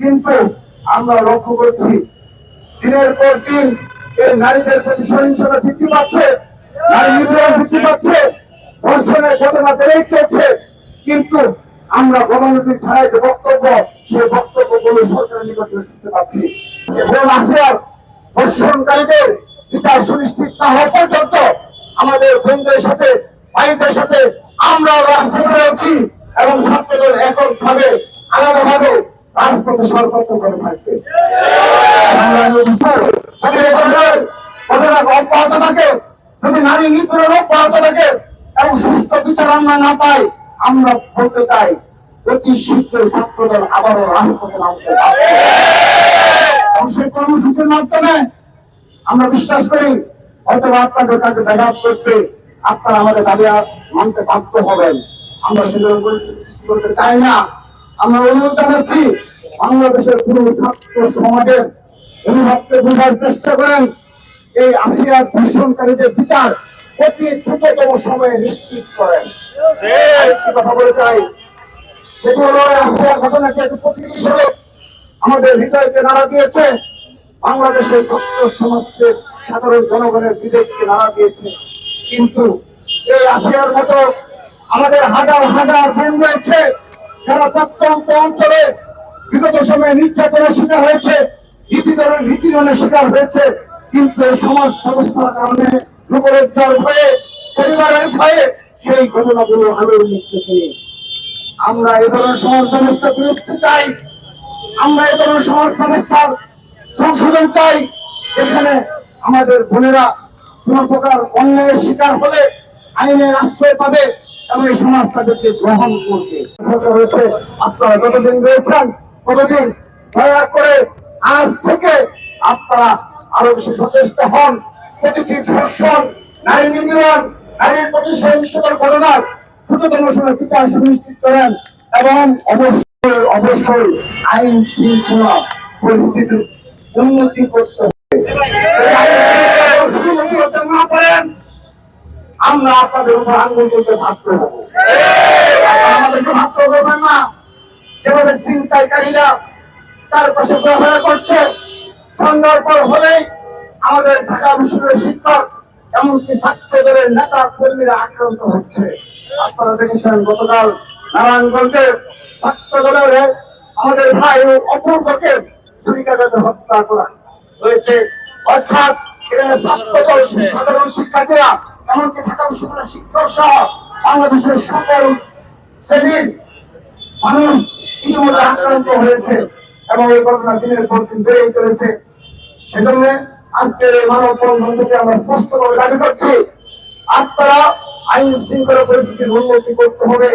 কিন্তু আমরা লক্ষ্য করছি, দিনের পর দিন নারীদের প্রতি সহিংসতা বৃদ্ধি পাচ্ছে, নারী বৃদ্ধি পাচ্ছে, ধর্ষণের ঘটনা বেড়েই চলছে। কিন্তু আমরা ধারায় যে বক্তব্য, সেই বক্তব্যগুলো সরকারের নিকটে শুনতে পাচ্ছি। এবং আসিয়ার ধর্ষণকারীদের বিচার সুনিশ্চিত না হওয়া পর্যন্ত আমাদের বন্ধুদের সাথে, ভাইদের সাথে আমরা রাজপথে রয়েছি এবং ছাত্রদের এককভাবে, আলাদাভাবে রাজপথে সর্বত্র করে থাকবে। থাকে এবং সুস্থ না পাই, আমরা আমরা বিশ্বাস করি হয়তো আপনাদের কাছে ব্যাঘাত করতে আপনারা আমাদের দাবি মানতে বাধ্য হবেন। আমরা সেরকম পরিস্থিতি সৃষ্টি করতে চাই না। আমরা অনুরোধ জানাচ্ছি, বাংলাদেশের পুরো ছাত্র সমাজের অনুভবকে বোঝার চেষ্টা করেন। এই আসিয়ার ধর্ষণকারীদের বিচার অতি দ্রুততম সময়ে নিশ্চিত করেন। আরেকটি কথা বলে চাই সেটি হলো আসিয়ার ঘটনাটি একটি প্রতীকী স্বরূপ আমাদের হৃদয়কে নাড়া দিয়েছে। বাংলাদেশের ছাত্র সমাজের সাধারণ জনগণের বিবেককে নাড়া দিয়েছে। কিন্তু এই আসিয়ার মতো আমাদের হাজার হাজার বোন রয়েছে। যারা প্রত্যন্ত অঞ্চলে বিগত সময়ে নির্যাতনের শিকার হয়েছে, নিপীড়নের নিপীড়নের শিকার হয়েছে। কিন্তু সমাজ ব্যবস্থার কারণে লোকরোজগার হয়ে পরিবারের ভয়ে সেই ঘটনাগুলো আলোর মুক্তি পেয়ে আমরা এ ধরনের সমাজ ব্যবস্থা বিরুদ্ধে চাই। আমরা এ ধরনের সমাজ ব্যবস্থার সংশোধন চাই। এখানে আমাদের বোনেরা কোন প্রকার অন্যায়ের শিকার হলে আইনের আশ্রয় পাবে। এবং এই সমাজ তাদেরকে গ্রহণ করবে। সরকার রয়েছে, আপনারা যতদিন রয়েছেন? ততদিন দয়া করে আজ থেকে আপনারা আরও বেশি সচেষ্ট হন। প্রতিটি ধর্ষণ, নারী নিপীড়ন, নারীর প্রতি সহিংসতার ঘটনার দ্রুততম সময় বিচার সুনিশ্চিত করেন এবং অবশ্যই অবশ্যই আইন শৃঙ্খলা পরিস্থিতির উন্নতি করতে হবে। আমরা আপনাদের উপর আঙ্গুল করতে ভাবতে আমাদেরকে ভাবতে করবেন না। যেভাবে চিন্তাকারীরা চারপাশে ঘোরাফেরা করছে, সন্ধ্যার পর হলেই আমাদের ঢাকা বিশ্ববিদ্যালয়ের শিক্ষক এমনকি ছাত্রদলের নেতা কর্মীরা আক্রান্ত হচ্ছে। আপনারা দেখেছেন গতকাল নারায়ণগঞ্জের ছাত্র দলের আমাদের ভাই ও অপূর্বকে ছুরিকাঘাতে হত্যা করা হয়েছে। অর্থাৎ এখানে ছাত্র সাধারণ শিক্ষার্থীরা এমনকি ঢাকা বিশ্ববিদ্যালয়ের শিক্ষক সহ বাংলাদেশের সকল শ্রেণির মানুষ ইতিমধ্যে আক্রান্ত হয়েছে এবং এই ঘটনা দিনের পর দিন বেড়েই চলেছে। সেজন্য আজকের এই মানব থেকে আমরা স্পষ্টভাবে দাবি করছি, আপনারা আইন শৃঙ্খলা পরিস্থিতির উন্নতি করতে হবে।